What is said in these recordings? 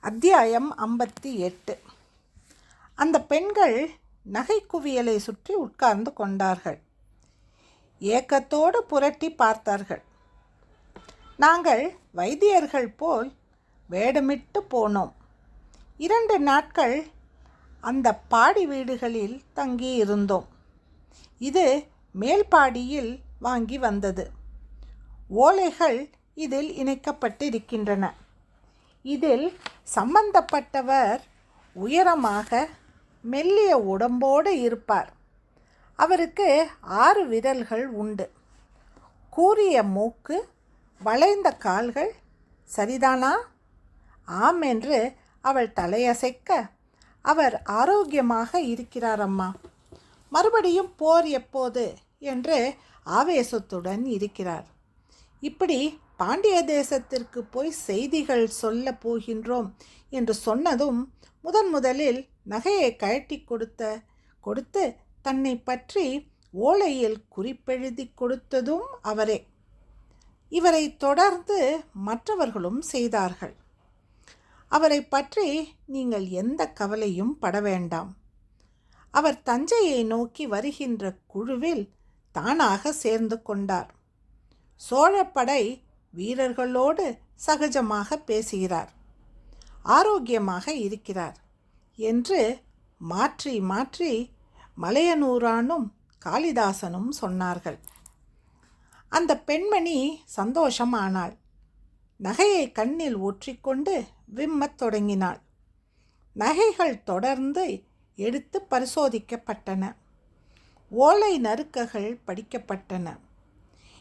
அத்தியாயம் ஐம்பத்தி எட்டு. அந்த பெண்கள் நகை குவியலை சுற்றி உட்கார்ந்து கொண்டார்கள். ஏக்கத்தோடு புரட்டி பார்த்தார்கள். நாங்கள் வைத்தியர்கள் போல் வேடமிட்டு போனோம். இரண்டு நாட்கள் அந்த பாடி வீடுகளில் தங்கி இருந்தோம் இது மேல்பாடியில் வாங்கி வந்தது. ஓலைகள் இதில் இணைக்கப்பட்டிருக்கின்றன. இதில் சம்பந்தப்பட்டவர் உயரமாக மெல்லிய உடம்போடு இருப்பார். அவருக்கு ஆறு விரல்கள் உண்டு. கூறிய மூக்கு வளைந்த கால்கள் சரிதானா? ஆம் என்று அவள் தலையசைக்க அவர் ஆரோக்கியமாக இருக்கிறார் அம்மா மறுபடியும் போர் எப்போது? என்று ஆவேசத்துடன் இருக்கிறார். இப்படி பாண்டிய தேசத்திற்கு போய் செய்திகள் சொல்ல போகின்றோம் என்று சொன்னதும் முதன் முதலில் நகையை கழட்டி கொடுத்த கொடுத்து தன்னை பற்றி ஓலையில் குறிப்பெழுதி கொடுத்ததும் அவரே. இவரை தொடர்ந்து மற்றவர்களும் செய்தார்கள். அவரை பற்றி நீங்கள் எந்த கவலையும் பட வேண்டாம். அவர் தஞ்சையை நோக்கி வருகின்ற குழுவில் தானாக சேர்ந்து கொண்டார். சோழப்படை வீரர்களோடு சகஜமாக பேசுகிறார். ஆரோக்கியமாக இருக்கிறார் என்று மாற்றி மாற்றி மலையனூரானும் காளிதாசனும் சொன்னார்கள். அந்த பெண்மணி சந்தோஷமானாள். நகையை கண்ணில் ஊற்றிக்கொண்டு விம்மத் தொடங்கினாள். நகைகள் தொடர்ந்து எடுத்து பரிசோதிக்கப்பட்டன. ஓலை நறுக்ககள் படிக்கப்பட்டன.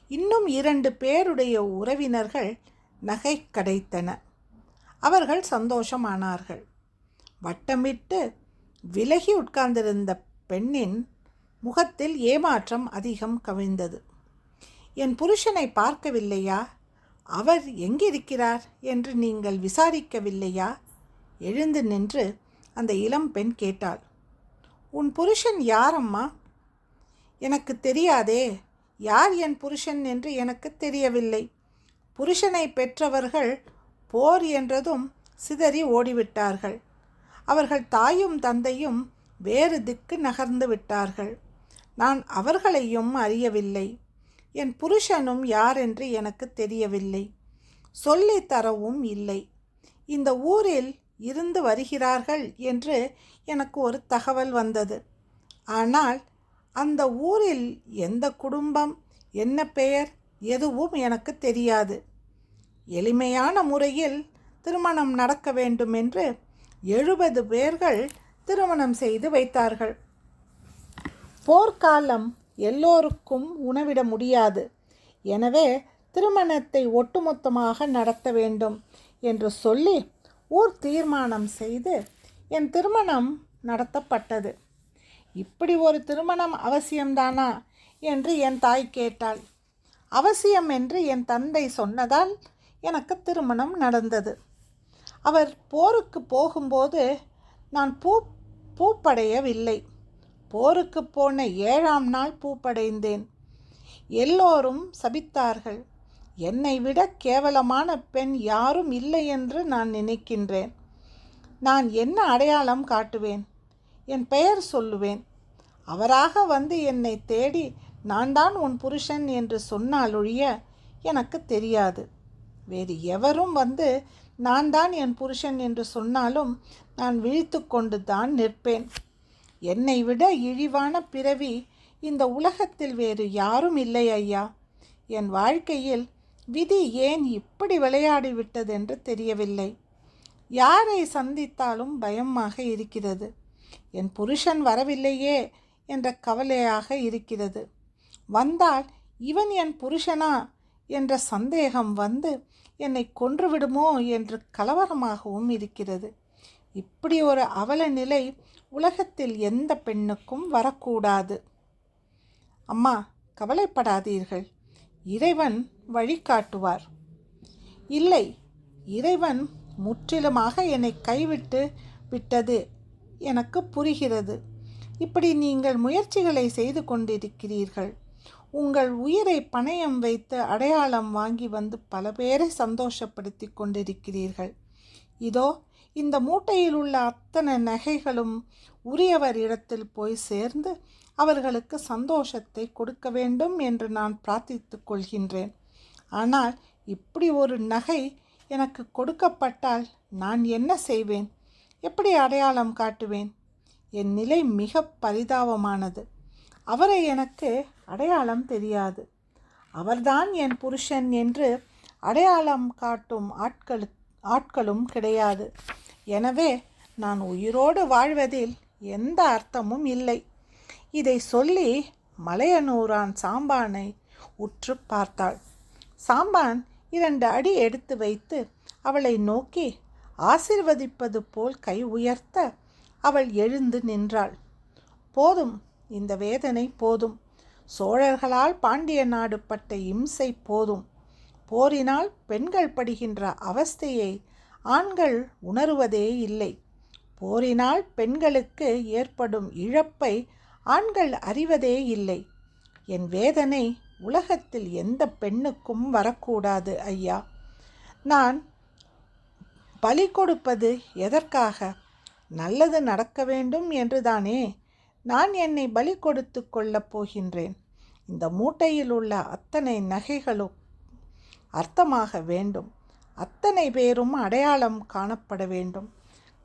இன்னும் இரண்டு பேருடைய உறவினர்கள் நகை கிடைத்தன. அவர்கள் சந்தோஷமானார்கள். வட்டமிட்டு விலகி உட்கார்ந்திருந்த பெண்ணின் முகத்தில் ஏமாற்றம் அதிகம் கவிழ்ந்தது. என் புருஷனை பார்க்கவில்லையா? அவர் எங்கிருக்கிறார் என்று நீங்கள் விசாரிக்கவில்லையா? எழுந்து நின்று அந்த இளம் பெண் கேட்டாள். உன் புருஷன் யாரம்மா? எனக்கு தெரியாதே. யார் என் புருஷன் என்று எனக்கு தெரியவில்லை. புருஷனை பெற்றவர்கள் போர் என்றதும் சிதறி ஓடிவிட்டார்கள். அவர்கள் தாயும் தந்தையும் வேறு திக்கு நகர்ந்து விட்டார்கள். நான் அவர்களையும் அறியவில்லை. என் புருஷனும் யார் என்று எனக்கு தெரியவில்லை. சொல்லி தரவும் இல்லை. இந்த ஊரில் இருந்து வருகிறார்கள் என்று எனக்கு ஒரு தகவல் வந்தது. ஆனால் அந்த ஊரில் எந்த குடும்பம் என்ன பெயர் எதுவும் எனக்கு தெரியாது. எளிமையான முறையில் திருமணம் நடக்க வேண்டும் என்று எழுபது பேர்கள் திருமணம் செய்து வைத்தார்கள். போர்க்காலம் எல்லோருக்கும் உணவிட முடியாது. எனவே திருமணத்தை ஒட்டுமொத்தமாக நடத்த வேண்டும் என்று சொல்லி ஊர் தீர்மானம் செய்து என் திருமணம் நடத்தப்பட்டது. இப்படி ஒரு திருமணம் அவசியம்தானா? என்று என் தாய் கேட்டாள். அவசியம் என்று என் தந்தை சொன்னதால் எனக்கு திருமணம் நடந்தது. அவர் போருக்கு போகும்போது நான் பூ பூப்படையவில்லை. போருக்கு போன ஏழாம் நாள் பூப்படைந்தேன். எல்லோரும் சபித்தார்கள். என்னை விட கேவலமான பெண் யாரும் இல்லை என்று நான் நினைக்கின்றேன். நான் என்ன அடையாளம் காட்டுவேன்? என் பெயர் சொல்லுவேன். அவராக வந்து என்னை தேடி நான் தான் உன் புருஷன் என்று சொன்னாலொழிய எனக்கு தெரியாது. வேறு எவரும் வந்து நான் தான் என் புருஷன் என்று சொன்னாலும் நான் விழித்து கொண்டு தான் நிற்பேன். என்னை விட இழிவான பிறவி இந்த உலகத்தில் வேறு யாரும் இல்லை ஐயா. என் வாழ்க்கையில் விதி ஏன் இப்படி விளையாடி விட்டதென்று தெரியவில்லை. யாரை சந்தித்தாலும் பயமாக இருக்கிறது. என் புருஷன் வரவில்லையே. என்ற கவலையாக இருக்கிறது. வந்தால் இவன் என் புருஷனா? என்ற சந்தேகம் வந்து என்னை கொன்றுவிடுமோ என்று கலவரமாகவும் இருக்கிறது. இப்படி ஒரு அவல நிலை உலகத்தில் எந்த பெண்ணுக்கும் வரக்கூடாது. அம்மா கவலைப்படாதீர்கள். இறைவன் வழிகாட்டுவார் இல்லை இறைவன் முற்றிலுமாக என்னை கைவிட்டு விட்டது எனக்கு புரிகிறது. இப்படி நீங்கள் முயற்சிகளை செய்து கொண்டிருக்கிறீர்கள். உங்கள் உயிரை பணயம் வைத்து அடையாளம் வாங்கி வந்து பல பேரை சந்தோஷப்படுத்தி கொண்டிருக்கிறீர்கள். இதோ இந்த மூட்டையில் உள்ள அத்தனை நகைகளும் உரியவர் இடத்தில் போய் சேர்ந்து அவர்களுக்கு சந்தோஷத்தை கொடுக்க வேண்டும் என்று நான் பிரார்த்தித்து கொள்கின்றேன். ஆனால் இப்படி ஒரு நகை எனக்கு கொடுக்கப்பட்டால் நான் என்ன செய்வேன்? எப்படி அடையாளம் காட்டுவேன்? என் நிலை மிக பரிதாபமானது. அவரை எனக்கு அடையாளம் தெரியாது. அவர்தான் என் புருஷன் என்று அடையாளம் காட்டும் ஆட்களு ஆட்களும் கிடையாது. எனவே நான் உயிரோடு வாழ்வதில் எந்த அர்த்தமும் இல்லை. இதை சொல்லி மலையனூரான் சாம்பானை உற்று பார்த்தாள். சாம்பான் இரண்டு அடி எடுத்து வைத்து அவளை நோக்கி ஆசிர்வதிப்பது போல் கை உயர்த்த அவள் எழுந்து நின்றாள். போதும் இந்த வேதனை போதும். சோழர்களால் பாண்டிய நாடு பட்ட இம்சை போதும். போரினால் பெண்கள் படுகின்ற அவஸ்தையை ஆண்கள் உணருவதே இல்லை. போரினால் பெண்களுக்கு ஏற்படும் இழப்பை ஆண்கள் அறிவதே இல்லை. என் வேதனை உலகத்தில் எந்த பெண்ணுக்கும் வரக்கூடாது ஐயா. நான் பலி கொடுப்பது எதற்காக? நல்லது நடக்க வேண்டும் என்றுதானே? நான் என்னை பலி கொடுத்து கொள்ளப் போகின்றேன். இந்த மூட்டையில் உள்ள அத்தனை நகைகளும் அர்த்தமாக வேண்டும். அத்தனை பேரும் அடையாளம் காணப்பட வேண்டும்.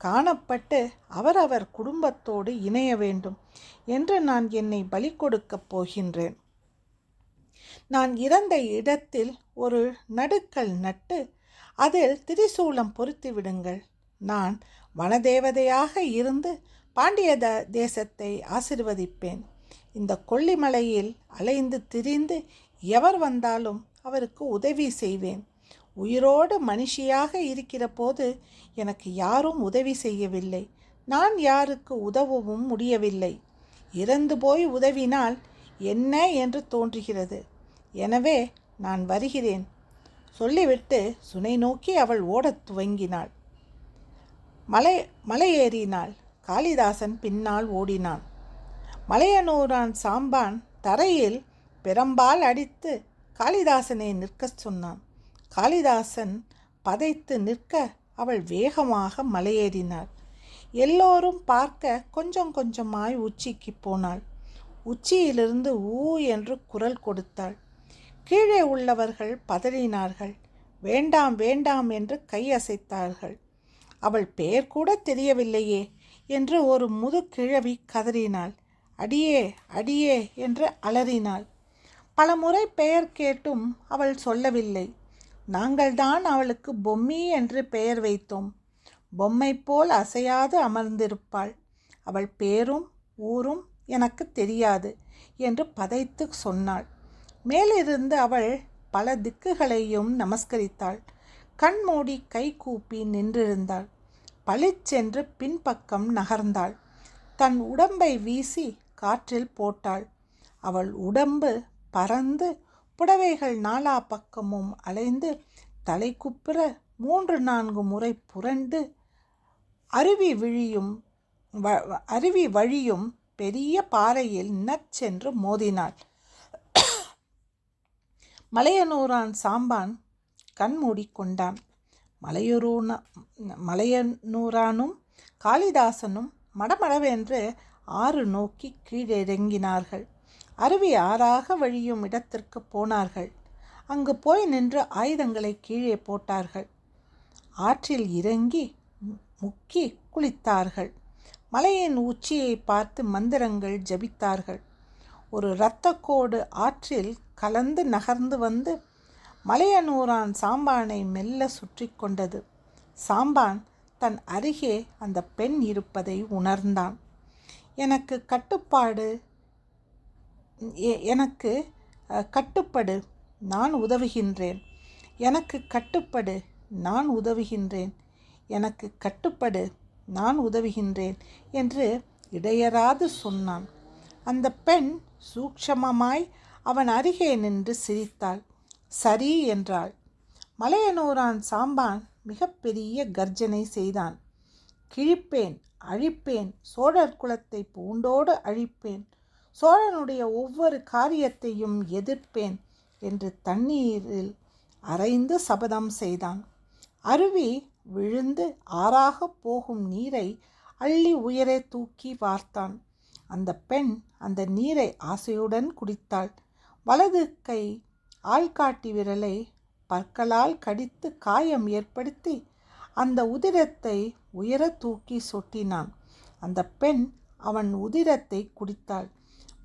காணப்பட்டு அவரவர் குடும்பத்தோடு இணைய வேண்டும் என்று நான் என்னை பலி கொடுக்கப் போகின்றேன். நான் இறந்த இடத்தில் ஒரு நடுக்கல் நட்டு அதில் திரிசூலம் பொருத்தி விடுங்கள். நான் வனதேவதையாக இருந்து பாண்டிய த தேசத்தை ஆசிர்வதிப்பேன். இந்த கொல்லிமலையில் அலைந்து திரிந்து எவர் வந்தாலும் அவருக்கு உதவி செய்வேன். உயிரோடு மனுஷியாக இருக்கிற போது எனக்கு யாரும் உதவி செய்யவில்லை. நான் யாருக்கு உதவவும் முடியவில்லை. இறந்து போய் உதவினால் என்ன என்று தோன்றுகிறது. எனவே நான் வருகிறேன். சொல்லிவிட்டு சுனை நோக்கி அவள் ஓடத் துவங்கினாள். மலை மலையேறினாள். காளிதாசன் பின்னால் ஓடினான். மலையனூரான் சாம்பான் தரையில் பெரம்பால் அடித்து காளிதாசனை நிற்கச் சொன்னான். காளிதாசன் பதைத்து நிற்க அவள் வேகமாக மலையேறினாள். எல்லோரும் பார்க்க கொஞ்சம் கொஞ்சமாய் உச்சிக்கு போனாள். உச்சியிலிருந்து ஊ என்று குரல் கொடுத்தாள். கீழே உள்ளவர்கள் பதறினார்கள். வேண்டாம் வேண்டாம் என்று கையசைத்தார்கள் அவள் பெயர் கூட தெரியவில்லையே என்று ஒரு முதுகிழவி கதறினாள். அடியே அடியே என்று அலறினாள். பல முறை பெயர் கேட்டும் அவள் சொல்லவில்லை. நாங்கள்தான் அவளுக்கு பொம்மி என்று பெயர் வைத்தோம். பொம்மை போல் அசையாது அமர்ந்திருப்பாள். அவள் பேரும் ஊரும் எனக்கு தெரியாது என்று பதைத்து சொன்னாள். மேலிருந்து அவள் பல திக்குகளையும் நமஸ்கரித்தாள். கண் மூடி கை கூப்பி நின்றிருந்தாள். பளிச்சென்று பின்பக்கம் நகர்ந்தாள். தன் உடம்பை வீசி காற்றில் போட்டாள். அவள் உடம்பு பறந்து புடவைகள் நாலா பக்கமும் அலைந்து தலை குப்புற மூன்று நான்கு முறை புரண்டு அருவி விழியும் அருவி வழியும் பெரிய பாறையில் நச்சென்று மோதினாள். மலையனூரான் சாம்பான் கண்மூடிக்கொண்டான். மலையூரூன மலையனூரானும் காளிதாசனும் மடமடவென்று ஆறு நோக்கி கீழிறங்கினார்கள். அருவி ஆறாக வழியும் இடத்திற்கு போனார்கள். அங்கு போய் நின்று ஆயுதங்களை கீழே போட்டார்கள். ஆற்றில் இறங்கி முக்கி குளித்தார்கள். மலையின் உச்சியை பார்த்து மந்திரங்கள் ஜபித்தார்கள். ஒரு இரத்தக்கோடு ஆற்றில் கலந்து நகர்ந்து வந்து மலையனூரான் சாம்பானை மெல்ல சுற்றி கொண்டது. சாம்பான் தன் அருகே அந்த பெண் இருப்பதை உணர்ந்தான். எனக்கு கட்டுப்பாடு எனக்கு கட்டுப்படு நான் உதவுகின்றேன். எனக்கு கட்டுப்படு நான் உதவுகின்றேன். எனக்கு கட்டுப்படு நான் உதவுகின்றேன் என்று இடையராது சொன்னான். அந்த பெண் சூக்ஷமமாய் அவன் அருகே நின்று சிரித்தாள். சரி என்றாள். மலையனூரான் சாம்பான் மிகப்பெரிய கர்ஜனை செய்தான். கிழிப்பேன் அழிப்பேன் சோழர் குலத்தை பூண்டோடு அழிப்பேன் சோழனுடைய ஒவ்வொரு காரியத்தையும் எதிர்ப்பேன் என்று தண்ணீரில் அரைந்து சபதம் செய்தான். அருவி விழுந்து ஆறாகப் போகும் நீரை அள்ளி உயரே தூக்கி பார்த்தான். அந்த பெண் அந்த நீரை ஆசையுடன் குடித்தாள். வலது கை ஆள்காட்டி விரலை பற்களால் கடித்து காயம் ஏற்படுத்தி அந்த உதிரத்தை உயர தூக்கி சொட்டினான். அந்த பெண் அவன் உதிரத்தை குடித்தாள்.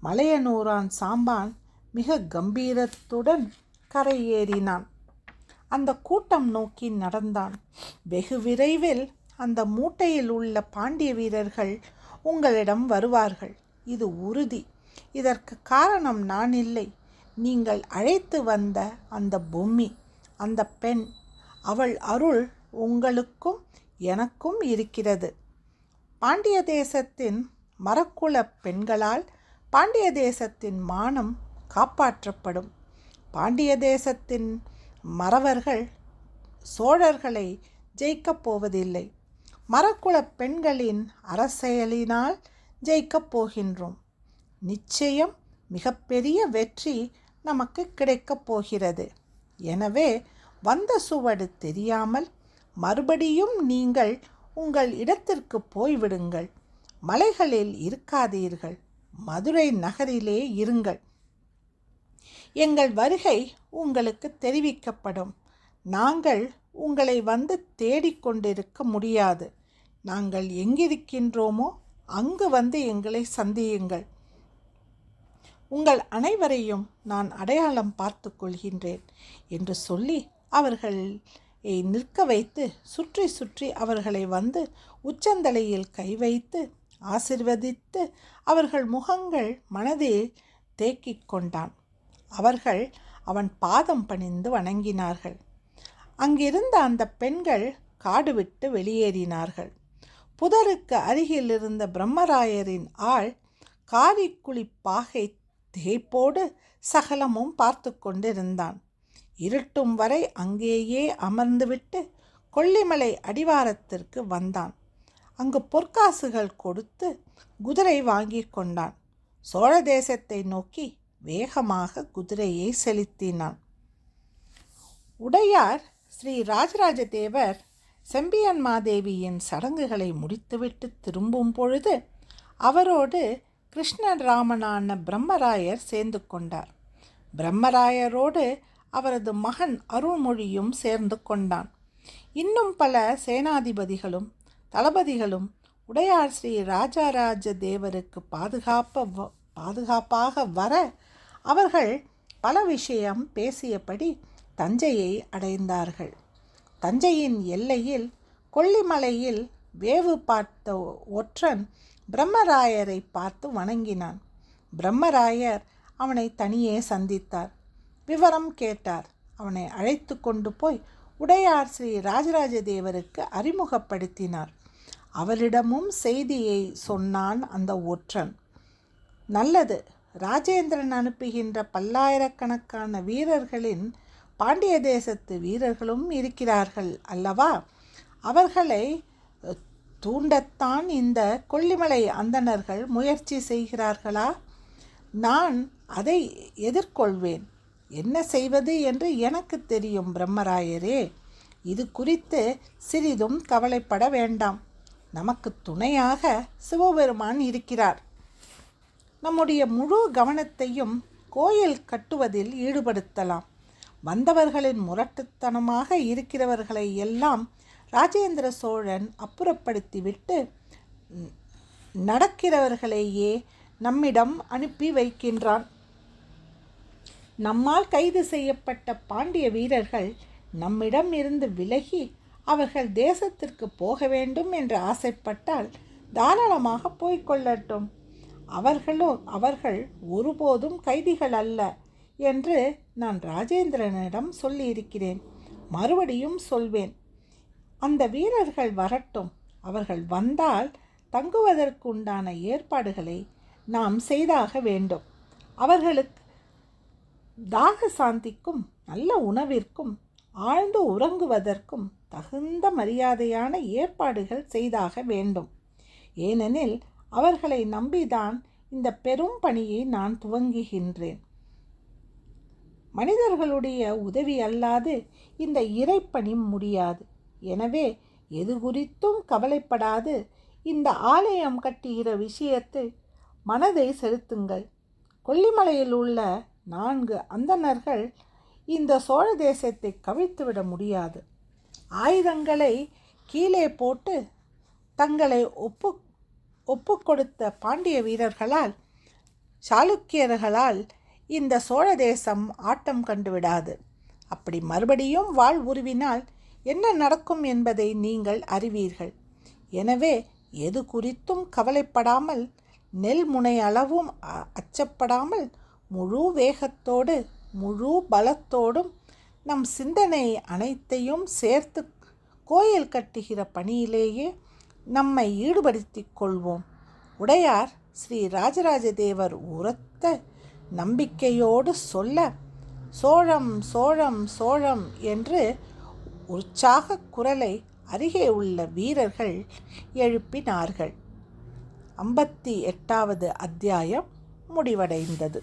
மலையனூரான் சாம்பான் மிக கம்பீரத்துடன் கரையேறினான். அந்த கூட்டம் நோக்கி நடந்தான். வெகு விரைவில் அந்த மூட்டையில் உள்ள பாண்டிய வீரர்கள் உங்களிடம் வருவார்கள். இது உறுதி. இதற்கு காரணம் நான் இல்லை நீங்கள் அழைத்து வந்த அந்த பொம்மி அந்த பெண் அவள் அருள் உங்களுக்கும் எனக்கும் இருக்கிறது. பாண்டிய தேசத்தின் மரக்குல பெண்களால் பாண்டிய தேசத்தின் மானம் காப்பாற்றப்படும். பாண்டிய தேசத்தின் மறவர்கள் சோழர்களை ஜெயிக்கப் போவதில்லை. மரக்குல பெண்களின் அரசியலினால் ஜெயிக்கப் போகின்றோம். நிச்சயம் மிகப்பெரிய வெற்றி நமக்கு கிடைக்கப் போகிறது. எனவே வந்த சுவடு தெரியாமல் மறுபடியும் நீங்கள் உங்கள் இடத்திற்கு போய்விடுங்கள். மலைகளில் இருக்காதீர்கள். மதுரை நகரிலே இருங்கள். எங்கள் வருகை உங்களுக்கு தெரிவிக்கப்படும். நாங்கள் உங்களை வந்து தேடிக்கொண்டிருக்க முடியாது. நாங்கள் எங்கிருக்கின்றோமோ அங்கு வந்து எங்களை சந்தியுங்கள். உங்கள் அனைவரையும் நான் அடையாளம் பார்த்து கொள்கின்றேன் என்று சொல்லி அவர்கள் நிற்க வைத்து சுற்றி சுற்றி அவர்களை வந்து உச்சந்தலையில் கை வைத்து ஆசிர்வதித்து அவர்கள் முகங்கள் மனதில் தேக்கிக் கொண்டான். அவர்கள் அவன் பாதம் பணிந்து வணங்கினார்கள். அங்கிருந்த அந்த பெண்கள் காடு விட்டு வெளியேறினார்கள். புதருக்கு அருகில் இருந்த பிரம்மராயரின் ஆள் காரிக்குழி பாகை திகைப்போடு சகலமும் பார்த்து கொண்டிருந்தான். இருட்டும் வரை அங்கேயே அமர்ந்துவிட்டு கொல்லிமலை அடிவாரத்திற்கு வந்தான். அங்கு பொற்காசுகள் கொடுத்து குதிரை வாங்கி கொண்டான். சோழ தேசத்தை நோக்கி வேகமாக குதிரையை செலுத்தினான். உடையார் ஸ்ரீ ராஜராஜ தேவர் செம்பியன் மாதேவியின் சடங்குகளை முடித்துவிட்டு திரும்பும் பொழுது அவரோடு கிருஷ்ணராமனான பிரம்மராயர் சேர்ந்து கொண்டார். பிரம்மராயரோடு அவரது மகன் அருள்மொழியும் சேர்ந்து கொண்டான். இன்னும் பல சேனாதிபதிகளும் தளபதிகளும் உடையார் ஸ்ரீ ராஜாராஜ தேவருக்கு பாதுகாப்ப பாதுகாப்பாக வர அவர்கள் பல விஷயம் பேசியபடி தஞ்சையை அடைந்தார்கள். தஞ்சையின் எல்லையில் கொல்லிமலையில் வேவு பார்த்த ஒற்றன் பிரம்மராயரை பார்த்து வணங்கினான். பிரம்மராயர் அவனை தனியே சந்தித்தார். விவரம் கேட்டார். அவனை அழைத்து கொண்டு போய் உடையார் ஸ்ரீ ராஜராஜ தேவருக்கு அறிமுகப்படுத்தினார். அவரிடமும் செய்தியை சொன்னான் அந்த ஒற்றன். நல்லது. ராஜேந்திரன் அனுப்புகின்ற பல்லாயிரக்கணக்கான வீரர்களின் பாண்டிய தேசத்து வீரர்களும் இருக்கிறார்கள் அல்லவா? அவர்களை தூண்டத்தான் இந்த கொல்லிமலை அந்தணர்கள் முயற்சி செய்கிறார்களா? நான் அதை எதிர்கொள்வேன். என்ன செய்வது என்று எனக்கு தெரியும் பிரம்மராயரே. இது குறித்து சிறிதும் கவலைப்பட வேண்டாம். நமக்கு துணையாக சிவபெருமான் இருக்கிறார். நம்முடைய முழு கவனத்தையும் கோயில் கட்டுவதில் ஈடுபடுத்தலாம். வந்தவர்களின் முரட்டுத்தனமாக இருக்கிறவர்களை எல்லாம் ராஜேந்திர சோழன் அப்புறப்படுத்திவிட்டு நடக்கிறவர்களையே நம்மிடம் அனுப்பி வைக்கின்றான். நம்மால் கைது செய்யப்பட்ட பாண்டிய வீரர்கள் நம்மிடம் இருந்து விலகி அவர்கள் தேசத்திற்கு போக வேண்டும் என்று ஆசைப்பட்டால் தாராளமாக போய்கொள்ளட்டும் அவர்களோ அவர்கள் ஒருபோதும் கைதிகள் அல்ல என்று நான் ராஜேந்திரனிடம் சொல்லியிருக்கிறேன். மறுபடியும் சொல்வேன். அந்த வீரர்கள் வரட்டும். அவர்கள் வந்தால் தங்குவதற்குண்டான ஏற்பாடுகளை நாம் செய்தாக வேண்டும். அவர்களுக்கு தாக சாந்திக்கும் நல்ல உணவிற்கும் ஆழ்ந்து உறங்குவதற்கும் தகுந்த மரியாதையான ஏற்பாடுகள் செய்தாக வேண்டும். ஏனெனில் அவர்களை நம்பிதான் இந்த பெரும் பணியை நான் துவங்குகின்றேன். மனிதர்களுடைய உதவி அல்லாது இந்த இறைப்பணி முடியாது. எனவே எது குறித்தும் கவலைப்படாது. இந்த ஆலயம் கட்டுகிற விஷயத்தை மனதை செலுத்துங்கள். கொல்லிமலையில் உள்ள நான்கு அந்தணர்கள் இந்த சோழ தேசத்தை கவிழ்த்துவிட முடியாது. ஆயுதங்களை கீழே போட்டு தங்களை ஒப்பு ஒப்பு கொடுத்த பாண்டிய வீரர்களால் சாளுக்கியர்களால் இந்த சோழ தேசம் ஆட்டம் கண்டுவிடாது அப்படி மறுபடியும் வாழ் உருவினால் என்ன நடக்கும் என்பதை நீங்கள் அறிவீர்கள். எனவே எது குறித்தும் கவலைப்படாமல் நெல் முனை அளவும் அச்சப்படாமல் முழு வேகத்தோடு முழு பலத்தோடும் நம் சிந்தனை அனைத்தையும் சேர்த்து கோயில் கட்டுகிற பணியிலேயே நம்மை ஈடுபடுத்திக் கொள்வோம். உடையார் ஸ்ரீ ராஜராஜ தேவர் உரத்த நம்பிக்கையோடு சொல்ல சோழம் சோழம் சோழம் என்று உற்சாக குரலை அருகே உள்ள வீரர்கள் எழுப்பினார்கள். ஐம்பத்தி எட்டாவது அத்தியாயம் முடிவடைந்தது.